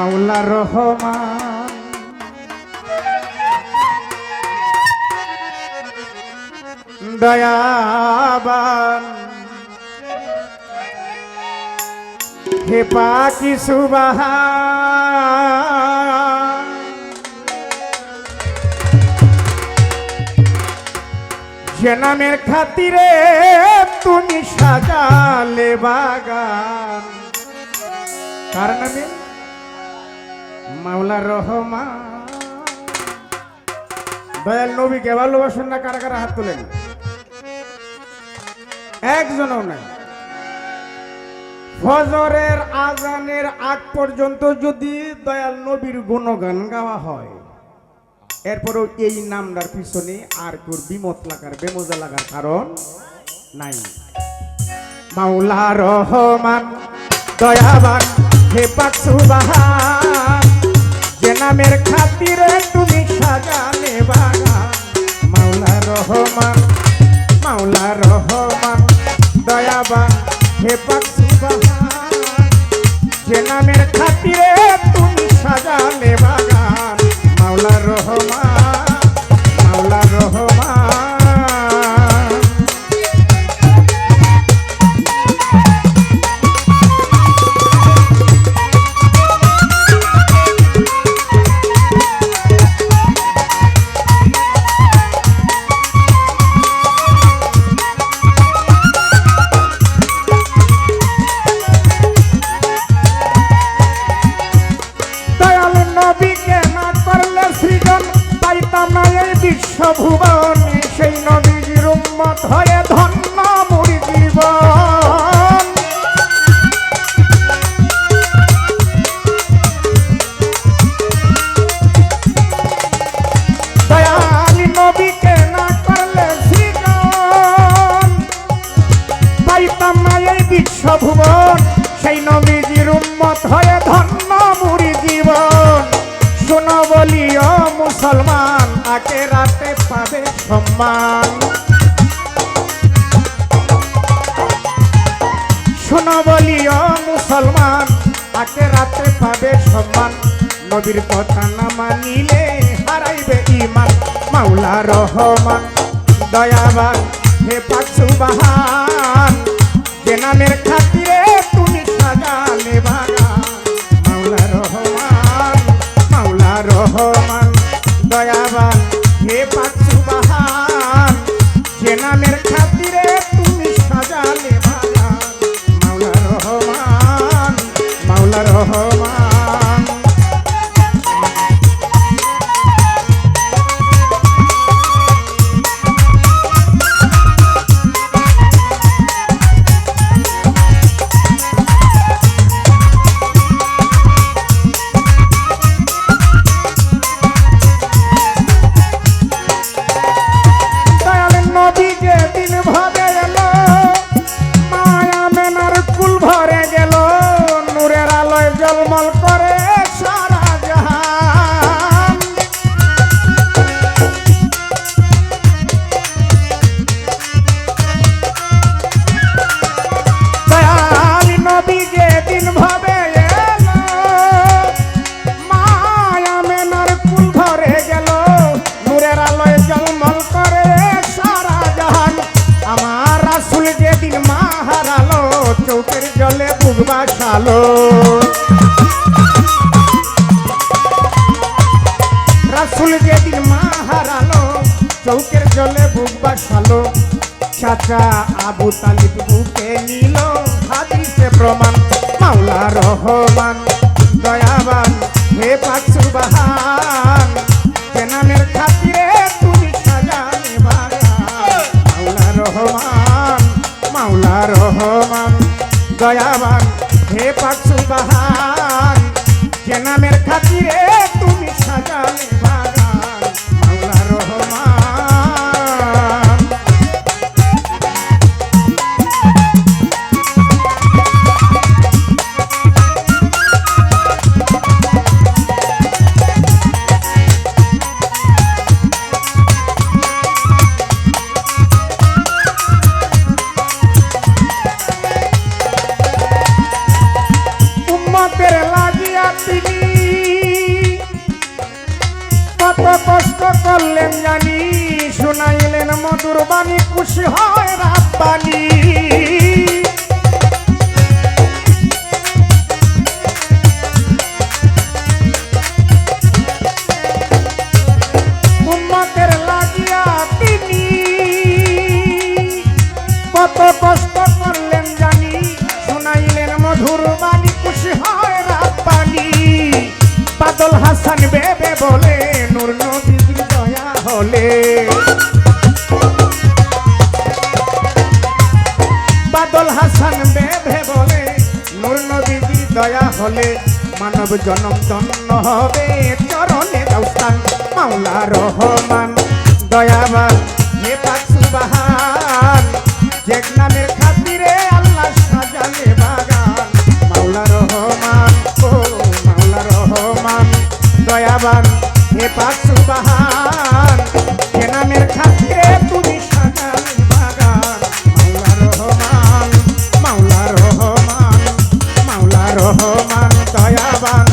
মাওলা রহমান। দয়াবান। হে পাকি সুবাহা যে খাতিরে তুমি সাজালে বাগান। কার নামে? মাওলা রহমান। দয়াল নবীকে ভালোবাসেন না, কারা কারা হাত তোলেন? একজনও নাই। ফজরের আজানের আগ পর্যন্ত যদি দয়াল নবীর গুণগান গাওয়া হয়, এরপরেও এই নামটার পিছনে আর কেউ বিমত লাগার, বেমজা লাগার কারণ নাই। মাওলা রহমান, দয়াবান, হে পাক নামের খাতিরে তুমি সাজালে বাগান। মাওলা রহমান মাওলা রহমান দয়াবা হে সুবাহান। যে নামের খাতিরে তুমি সাজালে বাগান, মাওলা রহমান। বিশ্বভুবন সেই নদীর উম্মত হয়ে সম্মান শোনো বলিও মুসলমান আকে রাতে পাবে সম্মান। নবীর কথা না মানিলে হারাইবে ইমান মাওলা রহমান, দয়াবান, হে পাকসু বাহান নামের খাতিরে তুমি সাজালে বুক রাসুল যেদিন মা হারালো চৌকের জলে বুক বাসালো। চাচা আবু তালিব বুকে নিল হাদিসে প্রমাণ, মাওলা রহমান, দয়াবান, হে পাকসু বাহান যে নামের খাতিরে তুমি সাজানে বাগান। মাওলা রহমান মাওলা রহমান। দয়াবান হে পাকসু বাহান যে নামের খাতিরে তুমি সাজালে। করলেন জানি শুনাইলেন মধুর বাণী, খুশি হয় রাব্বানি কত কষ্ট জানি, শুনাইলেন মধুর বাণী, খুশি হয় রাব্বানি বাদল হাসান বলে, নূর দয়া হলে। বাদল হাসান বেবে বলে, নূর নদীর দয়া হলে মানব জনম ধন্য হবে। চরণে দাউস্তান মাওলা রহমান। দয়াবান, হে পাক সুবাহান। জেক নামের খাতিরে আল্লাহ সাজালে বাগান। মাওলা রহমান, ও মাওলা রহমান। দয়াবান, হে পাক সুবাহান। যে নামের তুমি সাজালে বাগান মাওলা রহমান মাওলা রহমান মাওলা রহমান দয়াবান।